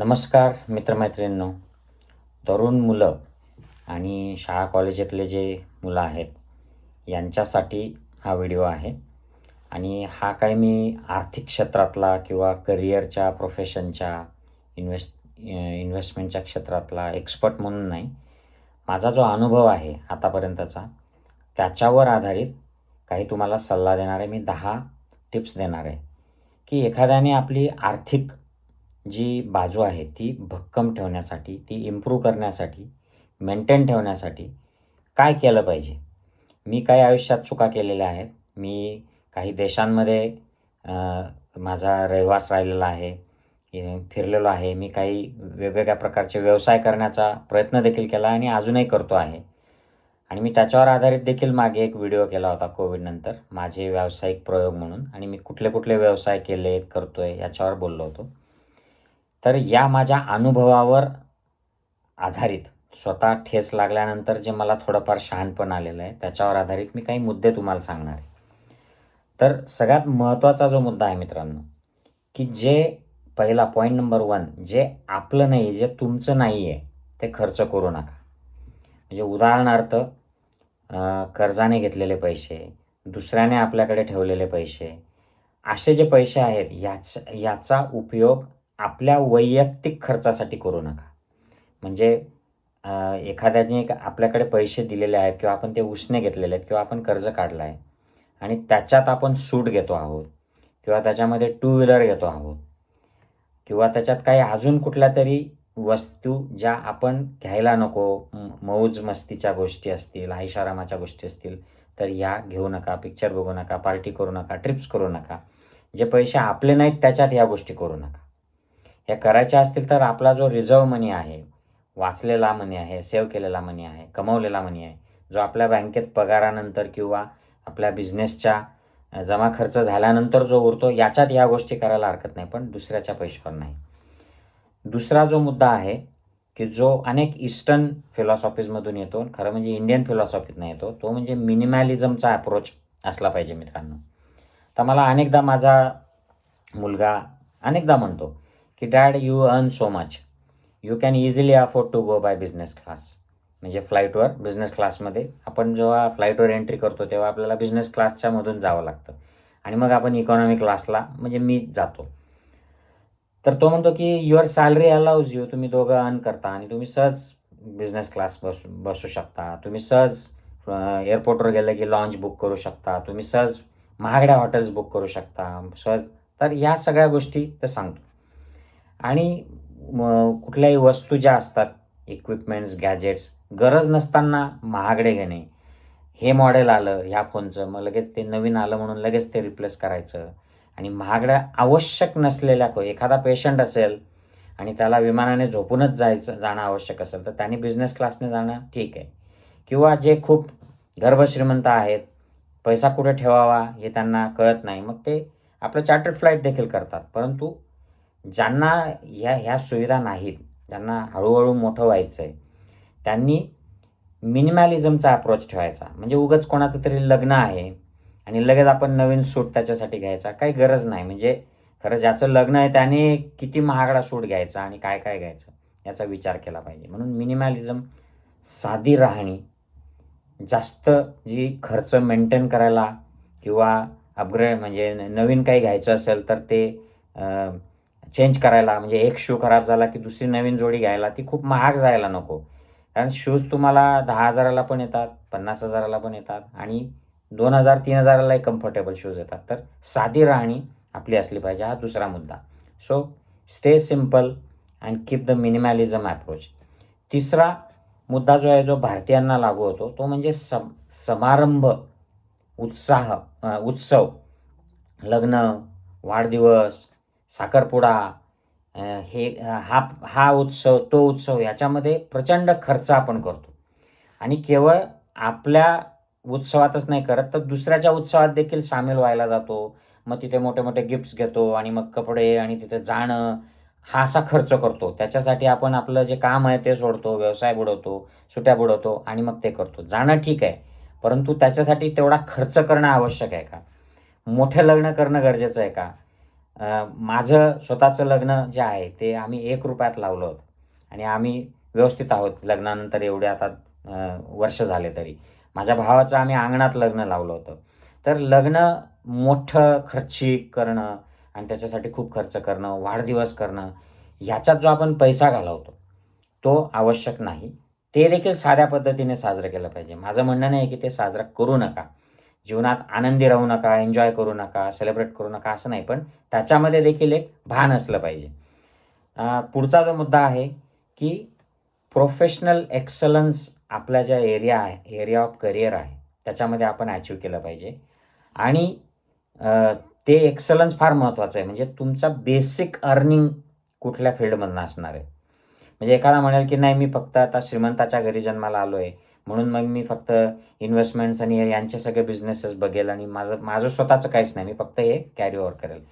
नमस्कार मित्रमैत्रिणींनो. तरुण मुलं आणि शाळा कॉलेजातले जे मुलं आहेत यांच्यासाठी हा व्हिडिओ आहे. आणि हा काय मी आर्थिक क्षेत्रातला किंवा करिअरच्या प्रोफेशनच्या इन्व्हेस्ट इन्व्हेस्टमेंटच्या क्षेत्रातला एक्सपर्ट म्हणून नाही. माझा जो अनुभव आहे आतापर्यंतचा त्याच्यावर आधारित काही तुम्हाला सल्ला देणार आहे मी दहा टिप्स देणार आहे. की एखाद्याने आपली आर्थिक जी बाजू आहे ती भक्कम ठेवण्यासाठी ती इम्प्रूव्ह करण्यासाठी मेंटेन ठेवण्यासाठी काय केलं पाहिजे? मी काही आयुष्यात चुका केलेल्या आहेत. मी काही देशांमध्ये माझा रहिवास राहिलेला आहे. फिरलेलो आहे. मी काही वेगवेगळ्या प्रकारचे व्यवसाय करण्याचा प्रयत्न देखील केला आणि अजूनही करतो आहे. आणि मी त्याच्यावर आधारित देखील मागे एक व्हिडिओ केला होता कोविडनंतर माझे व्यावसायिक प्रयोग म्हणून. आणि मी कुठले कुठले व्यवसाय केले करतो आहे याच्यावर बोललो होतो. तर या माझ्या अनुभवावर आधारित स्वतः ठेस लागल्यानंतर जे मला थोडंफार शहाणपण आलेलं आहे त्याच्यावर आधारित मी काही मुद्दे तुम्हाला सांगणार आहे. तर सगळ्यात महत्त्वाचा जो मुद्दा आहे मित्रांनो की जे पहिला पॉईंट नंबर वन जे आपलं नाही जे तुमचं नाही आहे ते खर्च करू नका. म्हणजे उदाहरणार्थ कर्जाने घेतलेले पैसे दुसऱ्याने आपल्याकडे ठेवलेले पैसे असे जे पैसे आहेत याच याचा उपयोग आपल्या वैयक्तिक खर्चासाठी करू नका. म्हणजे एखाद्याने आपल्याकडे पैसे दिलेले आहेत किंवा आपण ते उसने घेतलेले आहेत किंवा आपण कर्ज काढलं आहे आणि त्याच्यात आपण सूट घेतो आहोत किंवा त्याच्यामध्ये टू व्हीलर घेतो आहोत किंवा त्याच्यात काही अजून कुठल्या तरी वस्तू ज्या आपण घ्यायला नको मौज मस्तीच्या गोष्टी असतील ऐशारामाच्या गोष्टी असतील तर ह्या घेऊ नका पिक्चर बघू नका पार्टी करू नका ट्रिप्स करू नका. जे पैसे आपले नाहीत त्याच्यात या गोष्टी करू नका. या करायच्या असतील तर आपला जो रिझर्व मनी आहे वाचलेला मनी आहे सेव्ह केलेला मनी आहे कमवलेला मनी आहे जो आपल्या बँकेत पगारानंतर किंवा आपल्या बिझनेसच्या जमा खर्च झाल्यानंतर जो उरतो याच्यात या गोष्टी करायला हरकत नाही. पण दुसऱ्याच्या पैशावर नाही. दुसरा जो मुद्दा आहे की जो अनेक ईस्टर्न फिलॉसॉफीजमधून येतो खरं म्हणजे इंडियन फिलॉसॉफीतनं येतो तो म्हणजे मिनिमॅलिझमचा अप्रोच असला पाहिजे मित्रांनो. तर मला अनेकदा माझा मुलगा अनेकदा म्हणतो की dad you earn so much. You can easily afford to go by business class. म्हणजे फ्लाईटवर बिझनेस क्लासमध्ये. आपण जेव्हा फ्लाईटवर एंट्री करतो तेव्हा आपल्याला बिझनेस क्लासच्यामधून जावं लागतं. आणि मग आपण इकॉनॉमी क्लासला म्हणजे मी जातो. तर तो म्हणतो की युअर सॅलरी अलाउज यू तुम्ही दोघं अर्न करता आणि तुम्ही सहज बिझनेस क्लास बसू बसू शकता. तुम्ही सहज एअरपोर्टवर गेलं की लॉन्च बुक करू शकता. तुम्ही सहज महागड्या हॉटेल्स बुक करू शकता. सहज. तर या सगळ्या गोष्टी तर सांगतो. आणि कुठल्याही वस्तू ज्या असतात इक्विपमेंट्स गॅजेट्स गरज नसताना महागडे घेणे. हे मॉडेल आलं ह्या फोनचं मग लगेच ते नवीन आलं म्हणून लगेच ते रिप्लेस करायचं. आणि महागड्या आवश्यक नसलेल्या को एखादा पेशंट असेल आणि त्याला विमानाने झोपूनच जायचं जाणं आवश्यक असेल तर त्यांनी बिझनेस क्लासने जाणं ठीक आहे. किंवा जे खूप गर्भश्रीमंत आहेत पैसा कुठे ठेवावा हे त्यांना कळत नाही मग ते आपलं चार्टर्ड फ्लाईट देखील करतात. परंतु ज्यांना ह्या ह्या सुविधा नाहीत ज्यांना हळूहळू मोठं व्हायचं आहे त्यांनी मिनिमॅलिझमचा अप्रोच ठेवायचा. म्हणजे उगाच कोणाचं तरी लग्न आहे आणि लगेच आपण नवीन सूट त्याच्यासाठी घ्यायचा काही गरज नाही. म्हणजे खरं ज्याचं लग्न आहे त्याने किती महागडा सूट घ्यायचा आणि काय काय घ्यायचं याचा विचार केला पाहिजे. म्हणून मिनिमॅलिझम साधी राहणी जास्त जी खर्च मेंटेन करायला किंवा अपग्रेड म्हणजे न- नवीन काही घ्यायचं असेल तर ते चेंज करायला म्हणजे एक शू खराब झाला की दुसरी नवीन जोडी घ्यायला ती खूप महाग जायला नको. कारण शूज तुम्हाला दहा हजाराला पण येतात पन्नास हजाराला पण येतात आणि दोन हजार तीन हजारालाही कम्फर्टेबल शूज येतात. तर साधी राहणी आपली असली पाहिजे हा दुसरा मुद्दा. So stay simple and keep the minimalism approach तिसरा मुद्दा जो आहे जो भारतीयांना लागू होतो तो म्हणजे सम समारंभ उत्साह उत्सव. लग्न वाढदिवस साखरपुडा हे हा हा उत्सव तो उत्सव याच्यामध्ये प्रचंड खर्च आपण करतो. आणि केवळ आपल्या उत्सवातच नाही करत तर दुसऱ्याच्या उत्सवात देखील सामील व्हायला जातो. मग तिथे मोठे मोठे गिफ्ट्स घेतो आणि मग कपडे आणि तिथे जाणं हा असा खर्च करतो. त्याच्यासाठी आपण आपलं जे काम आहे ते सोडतो व्यवसाय बुडवतो सुट्या बुडवतो आणि मग ते करतो. जाणं ठीक आहे परंतु त्याच्यासाठी तेवढा खर्च करणं आवश्यक आहे का? मोठं लग्न करणं गरजेचं आहे का? माझं स्वतःचं लग्न जे आहे ते आम्ही एक रुपयात लावलं होतं. आणि आम्ही व्यवस्थित आहोत लग्नानंतर एवढे आता वर्ष झाले तरी. माझ्या भावाचं आम्ही अंगणात लग्न लावलं होतं. तर लग्न मोठं खर्चिक करणं आणि त्याच्यासाठी खूप खर्च करणं वाढदिवस करणं ह्याच्यात जो आपण पैसा घालवतो तो आवश्यक नाही. ते देखील साध्या पद्धतीने साजरं केलं पाहिजे. माझं म्हणणं नाही की ते साजरं करू नका. जीवनात आनंदी राहू नका एन्जॉय करू नका सेलिब्रेट करू नका असं नाही पण त्याच्यामध्ये देखील एक भान असलं पाहिजे. पुढचा जो मुद्दा आहे की प्रोफेशनल एक्सलन्स आपला ज्या एरिया आहे एरिया ऑफ करिअर आहे त्याच्यामध्ये आपण अचीव केलं पाहिजे. आणि ते एक्सलन्स फार महत्त्वाचं आहे म्हणजे तुमचा बेसिक अर्निंग कुठल्या फील्डमधनं असणार आहे? म्हणजे एखादा म्हणेल की नाही मी फक्त आता श्रीमंताच्या घरी जन्माला आलो आहे म्हणून मग मी फक्त इन्व्हेस्टमेंट्स आणि यांचे सगळे बिझनेसेस बघेल आणि माझं माझं स्वतःचं काहीच नाही. मी फक्त हे कॅरी ओव्हर करेल.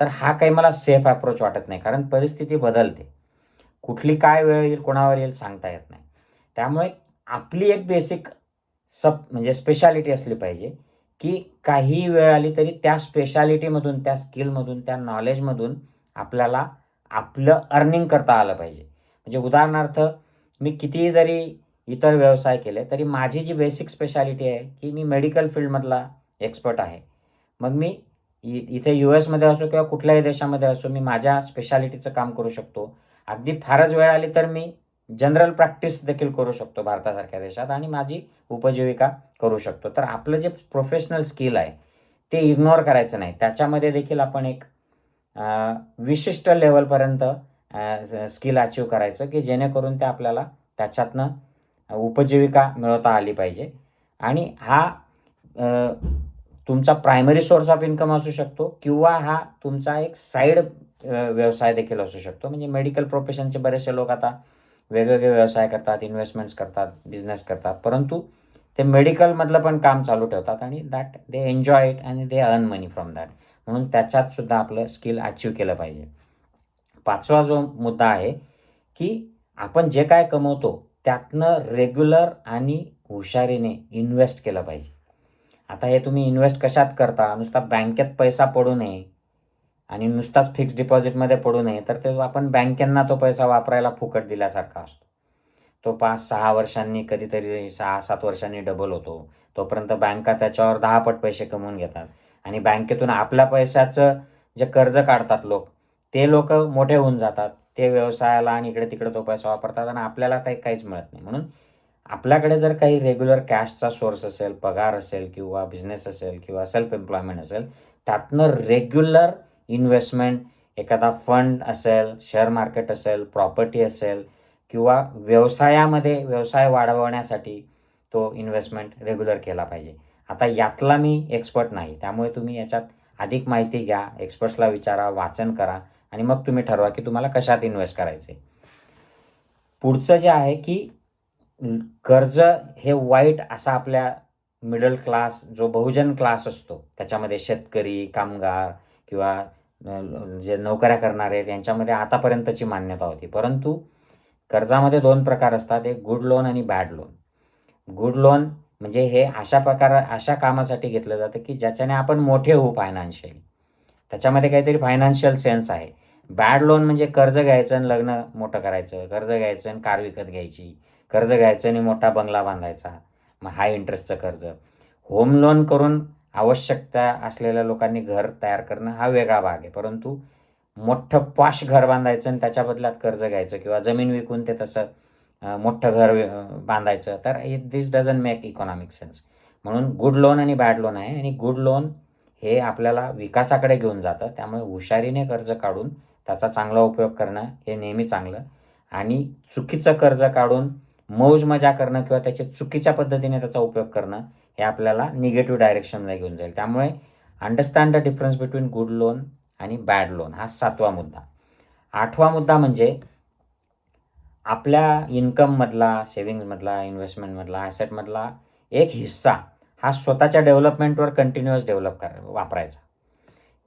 तर हा काही मला सेफ अप्रोच वाटत नाही कारण परिस्थिती बदलते. कुठली काय वेळ येईल कोणावर येईल सांगता येत नाही. त्यामुळे आपली एक बेसिक सब म्हणजे स्पेशालिटी असली पाहिजे की काही वेळ आली तरी त्या स्पेशालिटीमधून त्या स्किलमधून त्या नॉलेजमधून आपल्याला आपलं अर्निंग करता आलं पाहिजे. म्हणजे उदाहरणार्थ मी कितीही जरी इतर व्यवसाय केले तरी माझी जी बेसिक स्पेशालिटी आहे की मी मेडिकल फील्डमधला एक्सपर्ट आहे. मग मी इ इथे यू एसमध्ये असो किंवा कुठल्याही देशामध्ये असो मी माझ्या स्पेशालिटीचं काम करू शकतो. अगदी फारच वेळ आली तर मी जनरल प्रॅक्टिस देखील करू शकतो भारतासारख्या देशात आणि माझी उपजीविका करू शकतो. तर आपलं जे प्रोफेशनल स्किल आहे ते इग्नोर करायचं नाही. त्याच्यामध्ये देखील आपण एक विशिष्ट लेवलपर्यंत स्किल अचीव करायचं की जेणेकरून ते आपल्याला त्याच्यातनं उपजीविका मिळवता आली पाहिजे. आणि हा तुमचा प्रायमरी सोर्स ऑफ इन्कम असू शकतो किंवा हा तुमचा एक साईड व्यवसाय देखील असू शकतो. म्हणजे मेडिकल प्रोफेशनचे बरेचसे लोक आता वेगवेगळे व्यवसाय करतात इन्व्हेस्टमेंट्स करतात बिझनेस करतात. परंतु ते मेडिकलमधलं पण काम चालू ठेवतात आणि दॅट दे एन्जॉय इट आणि they earn money from that म्हणून त्याच्यात सुद्धा आपलं स्किल अचीव केलं पाहिजे. पाचवा जो मुद्दा आहे की आपण जे काय कमवतो त्यातनं रेग्युलर आणि हुशारीने इन्व्हेस्ट केलं पाहिजे. आता हे तुम्ही इन्व्हेस्ट कशात करता? नुसता बँकेत पैसा पडू नये आणि नुसताच फिक्स डिपॉझिटमध्ये पडू नये तर ते आपण बँकेंना तो पैसा वापरायला फुकट दिल्यासारखा असतो. तो पाच सहा वर्षांनी कधीतरी सहा सात वर्षांनी डबल होतो. तोपर्यंत बँका त्याच्यावर दहा पट पैसे कमवून घेतात. आणि बँकेतून आपल्या पैशाचं जे कर्ज काढतात लोक ते लोक मोठे होऊन जातात. ते व्यवसायाला आणि इकडे तिकडे तो पैसा वापरतात आणि आपल्याला काही काहीच मिळत नाही. म्हणून आपल्याकडे जर काही रेग्युलर कॅशचा सोर्स असेल पगार असेल किंवा बिझनेस असेल किंवा सेल्फ एम्प्लॉयमेंट असेल त्यातनं रेग्युलर इन्व्हेस्टमेंट एखादा फंड असेल शेअर मार्केट असेल प्रॉपर्टी असेल किंवा व्यवसायामध्ये व्यवसाय वाढवण्यासाठी तो इन्व्हेस्टमेंट रेग्युलर केला पाहिजे. आता यातला मी एक्सपर्ट नाही त्यामुळे तुम्ही याच्यात अधिक माहिती घ्या एक्सपर्ट्सला विचारा वाचन करा. आणि मग तुम्ही ठरवा की तुम्हाला कशात इन्व्हेस्ट करायचे पुढचं जे आहे की कर्ज हे वाईट असा आपल्या मिडल क्लास जो बहुजन क्लास असतो त्याच्यामध्ये शेतकरी कामगार किंवा जे नोकऱ्या करणारे यांच्यामध्ये आतापर्यंतची मान्यता होती. परंतु कर्जामध्ये दोन प्रकार असतात एक गुड लोन आणि बॅड लोन गुड लोन म्हणजे हे अशा प्रकार अशा कामासाठी घेतलं जातं की ज्याच्याने आपण मोठे होऊ फायनान्शियली त्याच्यामध्ये काहीतरी फायनान्शियल सेन्स आहे. बॅड लोन म्हणजे कर्ज घ्यायचं आणि लग्न मोठं करायचं. कर्ज घ्यायचं आणि कार विकत घ्यायची. कर्ज घ्यायचं आणि मोठा बंगला बांधायचा. मग हाय इंटरेस्टचं कर्ज. होम लोन करून आवश्यकता असलेल्या लोकांनी घर तयार करणं हा वेगळा भाग आहे. परंतु मोठं पॉश घर बांधायचं आणि त्याच्या बदल्यात कर्ज घ्यायचं किंवा जमीन विकून ते तसं मोठं घर बांधायचं तर this doesn't make economic sense म्हणून गुड लोन आणि बॅड लोन आहे. आणि गुड लोन हे आपल्याला विकासाकडे घेऊन जातं. त्यामुळे हुशारीने कर्ज काढून त्याचा चांगला उपयोग करणं हे नेहमी चांगलं. आणि चुकीचं कर्ज काढून मौज मजा करणं किंवा त्याचे चुकीच्या पद्धतीने त्याचा उपयोग करणं हे आपल्याला निगेटिव्ह डायरेक्शनला घेऊन जाईल. त्यामुळे understand the difference between good loan आणि बॅड लोन हा सातवा मुद्दा. आठवा मुद्दा म्हणजे आपल्या इन्कममधला सेविंग्समधला इन्व्हेस्टमेंटमधला ॲसेटमधला एक हिस्सा हा स्वतःच्या डेव्हलपमेंटवर कंटिन्युअस डेव्हलप कर वापरायचा.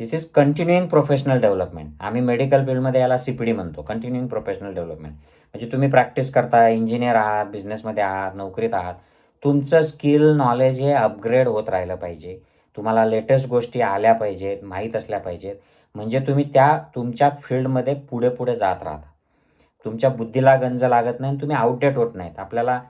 This is continuing professional development आम्ही मेडिकल फील्डमध्ये याला सी पी डी म्हणतो. कंटिन्युईंग प्रोफेशनल डेव्हलपमेंट म्हणजे तुम्ही प्रॅक्टिस करता इंजिनियर आहात बिझनेसमध्ये आहात नोकरीत आहात. तुमचं स्किल नॉलेज हे अपग्रेड होत राहिलं पाहिजे. तुम्हाला लेटेस्ट गोष्टी आल्या पाहिजेत माहीत असल्या पाहिजेत. म्हणजे तुम्ही त्या तुमच्या फील्डमध्ये पुढे पुढे जात राहता. तुमच्या बुद्धीला गंज लागत नाही तुम्ही आउटडेट होत नाहीत. आपल्याला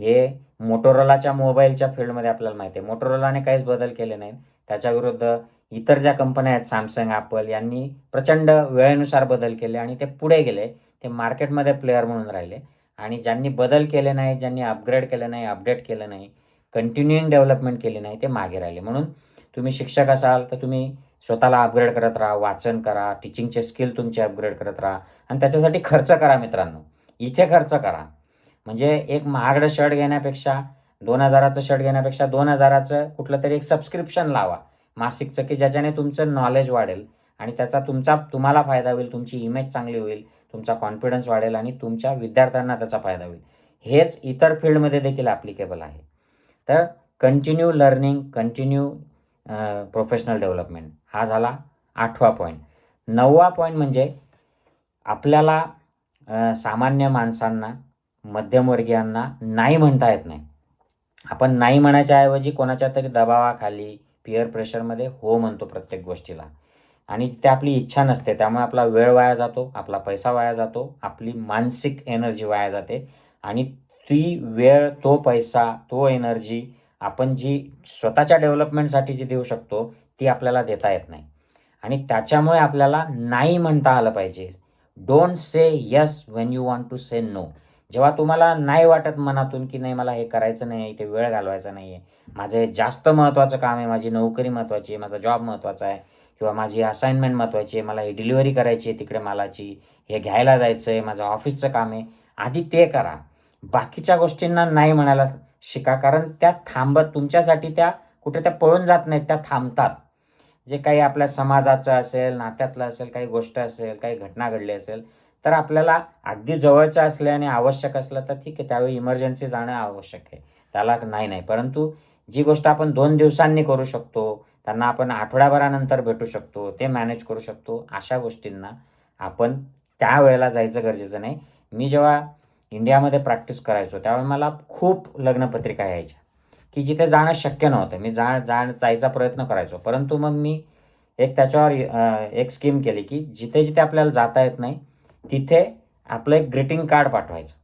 हे मोटोरोलाच्या मोबाईलच्या फील्डमध्ये आपल्याला माहिती आहे. मोटोरोलाने काहीच बदल केले नाहीत. त्याच्याविरुद्ध इतर ज्या कंपन्या आहेत सॅमसंग ॲपल यांनी प्रचंड वेळेनुसार बदल केले आणि ते पुढे गेले. ते मार्केटमध्ये प्लेअर म्हणून राहिले. आणि ज्यांनी बदल केले नाही ज्यांनी अपग्रेड केलं नाही अपडेट केलं नाही कंटिन्युईंग डेव्हलपमेंट केली नाही ते मागे राहिले. म्हणून तुम्ही शिक्षक असाल तर तुम्ही स्वतःला अपग्रेड करत राहा वाचन करा टीचिंगचे स्किल तुमचे अपग्रेड करत राहा आणि त्याच्यासाठी खर्च करा मित्रांनो. इथे खर्च करा. म्हणजे एक महागडं शर्ट घेण्यापेक्षा दोन हजाराचं शर्ट घेण्यापेक्षा दोन हजाराचं कुठलं तरी एक सबस्क्रिप्शन लावा. मासिकचं की ज्याच्याने तुमचं नॉलेज वाढेल आणि त्याचा तुमचा तुम्हाला फायदा होईल तुमची इमेज चांगली होईल तुमचा कॉन्फिडन्स वाढेल आणि तुमच्या विद्यार्थ्यांना त्याचा फायदा होईल. हेच इतर फील्डमध्ये देखील ॲप्लिकेबल आहे. तर continue learning continue professional development हा झाला आठवा पॉईंट नववा पॉईंट म्हणजे आपल्याला सामान्य माणसांना मध्यमवर्गीयांना नाही म्हणता येत नाही. आपण नाही म्हणायच्या ऐवजी कोणाच्या तरी दबावाखाली पिअर प्रेशरमध्ये हो म्हणतो प्रत्येक गोष्टीला. आणि ते आपली इच्छा नसते त्यामुळे आपला वेळ वाया जातो आपला पैसा वाया जातो आपली मानसिक एनर्जी वाया जाते. आणि ती वेळ तो पैसा तो एनर्जी आपण जी स्वतःच्या डेव्हलपमेंटसाठी जी देऊ शकतो ती आपल्याला देता येत नाही. आणि त्याच्यामुळे आपल्याला नाही म्हणता आलं पाहिजे. Don't say yes when you want to say no जेव्हा तुम्हाला नाही वाटत मनातून की नाही मला हे करायचं नाही इथे वेळ घालवायचा नाही आहे माझं हे जास्त महत्त्वाचं काम आहे माझी नोकरी महत्त्वाची आहे माझा जॉब महत्त्वाचा आहे किंवा माझी असाइनमेंट महत्त्वाची आहे मला ही डिलिव्हरी करायची आहे तिकडे मालाची हे घ्यायला जायचं आहे माझं ऑफिसचं काम आहे आधी ते करा. बाकीच्या गोष्टींना नाही म्हणायला शिका कारण त्या थांबत तुमच्यासाठी त्या कुठे त्या पळून जात नाहीत त्या थांबतात. जे काही आपल्या समाजाचं असेल नात्यातलं असेल काही गोष्ट असेल काही घटना घडली असेल तर आपल्याला अगदी जवळचं असल्याने आवश्यक असलं तर ठीक आहे त्यावेळी इमर्जन्सी जाणं आवश्यक आहे. त्याला नाही नाही. परंतु जी गोष्ट आपण दोन दिवसांनी करू शकतो त्यांना आपण आठवड्याभरानंतर भेटू शकतो ते मॅनेज करू शकतो अशा गोष्टींना आपण त्यावेळेला जायचं गरजेचं नाही. मी जेव्हा इंडियामध्ये प्रॅक्टिस करायचो त्यावेळी मला खूप लग्नपत्रिका यायच्या की जिथे जाणं शक्य नव्हतं. मी जा जा जायचा प्रयत्न करायचो. परंतु मग मी एक त्याच्यावर एक स्कीम केली की जिथे जिथे आपल्याला जाता येत नाही तिथे आपलं एक ग्रीटिंग कार्ड पाठवायचं.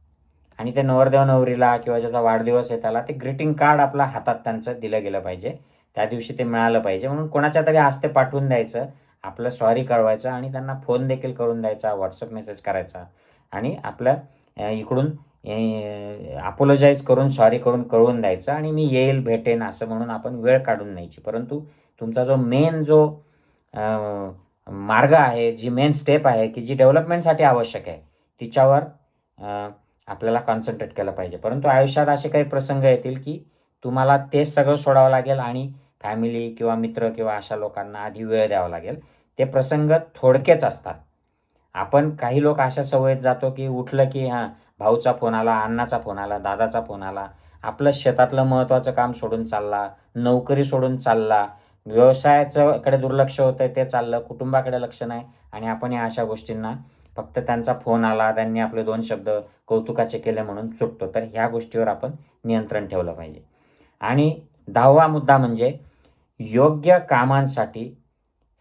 आणि ते नवरदेव नवरीला किंवा ज्याचा वाढदिवस आहे त्याला ते ग्रीटिंग कार्ड आपल्या हातात त्यांचं दिलं गेलं पाहिजे. त्या दिवशी ते मिळालं पाहिजे. म्हणून कोणाच्या तरी हस्ते पाठवून द्यायचं. आपलं सॉरी कळवायचं आणि त्यांना फोन देखील करून द्यायचा व्हॉट्सअप मेसेज करायचा. आणि आपलं इकडून अपोलोजाईज करून सॉरी करून कळवून द्यायचं. आणि मी येईल भेटेन असं म्हणून आपण वेळ काढून न्यायची. परंतु तुमचा जो मेन जो मार्ग आहे जी मेन स्टेप आहे की जी डेव्हलपमेंटसाठी आवश्यक आहे तिच्यावर आपल्याला कॉन्सन्ट्रेट केलं पाहिजे. परंतु आयुष्यात असे काही प्रसंग येतील की तुम्हाला तेच सगळं सोडावं लागेल आणि फॅमिली किंवा मित्र किंवा अशा लोकांना आधी वेळ द्यावा लागेल. ते प्रसंग थोडकेच असतात. आपण काही लोक अशा सवयीत जातो की उठलं की हां भाऊचा फोन आला अण्णाचा फोन आला दादाचा फोन आला आपलं शेतातलं महत्त्वाचं काम सोडून चालला नोकरी सोडून चालला व्यवसायाचंकडे दुर्लक्ष होतं ते चाललं कुटुंबाकडे लक्ष नाही आणि आपण या अशा गोष्टींना फक्त त्यांचा फोन आला त्यांनी आपले दोन शब्द कौतुकाचे केले म्हणून चुकतो. तर ह्या गोष्टीवर आपण नियंत्रण ठेवलं पाहिजे. आणि दहावा मुद्दा म्हणजे योग्य कामांसाठी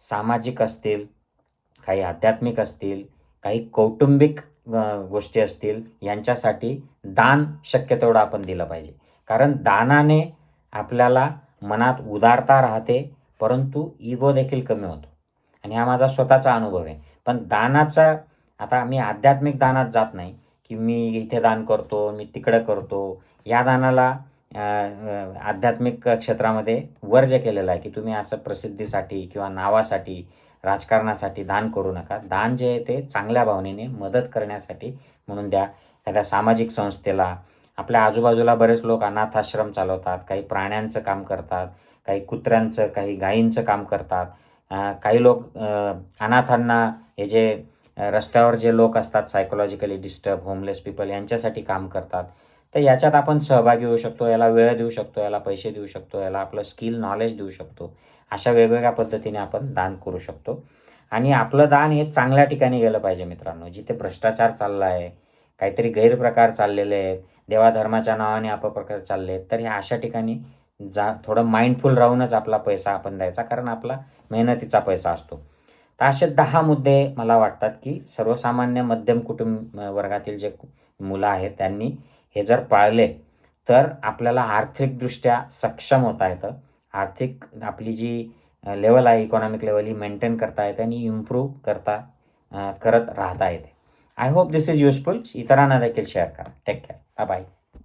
सामाजिक असतील काही आध्यात्मिक असतील काही कौटुंबिक गोष्टी असतील यांच्यासाठी दान शक्य तेवढं आपण दिलं पाहिजे. कारण दानाने आपल्याला मनात उदारता राहते परंतु इगो देखील कमी होतो. आणि हा माझा स्वतःचा अनुभव आहे. पण दानाचा आता मी आध्यात्मिक दानात जात नाही की मी इथे दान करतो मी तिकडं करतो. या दानाला आध्यात्मिक क्षेत्रामध्ये वर्ज केलेलं आहे की तुम्ही असं प्रसिद्धीसाठी किंवा नावासाठी राजकारणासाठी दान करू नका. दान जे आहे ते चांगल्या भावनेने मदत करण्यासाठी म्हणून द्या. एखाद्या सामाजिक संस्थेला आपल्या आजूबाजूला बरेच लोक अनाथाश्रम चालवतात काही प्राण्यांचं काम करतात काही कुत्र्यांचं काही गायींचं काम करतात. काही लोक अनाथांना हे जे रस्त्यावर जे लोक असतात सायकोलॉजिकली डिस्टर्ब होमलेस पीपल यांच्यासाठी काम करतात. तर याच्यात आपण सहभागी होऊ शकतो याला वेळ देऊ शकतो याला पैसे देऊ शकतो याला आपलं स्किल नॉलेज देऊ शकतो. अशा वेगवेगळ्या पद्धतीने आपण दान करू शकतो. आणि आपलं दान हे चांगल्या ठिकाणी गेलं पाहिजे मित्रांनो. जिथे भ्रष्टाचार चालला आहे काहीतरी गैरप्रकार चाललेले आहेत देवाधर्माच्या नावाने अपप्रकार चालले आहेत तर ह्या अशा ठिकाणी जा थोडं माइंडफुल राहूनच आपला पैसा आपण द्यायचा कारण आपला मेहनतीचा पैसा असतो. तर असे दहा मुद्दे मला वाटतात की सर्वसामान्य मध्यम कुटुंब वर्गातील जे मुलं आहेत त्यांनी हे जर पाळले तर आपल्याला आर्थिकदृष्ट्या सक्षम होता येतं. आर्थिक आपली जी लेवल आहे इकॉनॉमिक लेवल ही मेंटेन करता येते आणि इम्प्रूव्ह करता करत राहता येते. I hope this is useful इतरांना देखील शेअर करा. Take care bye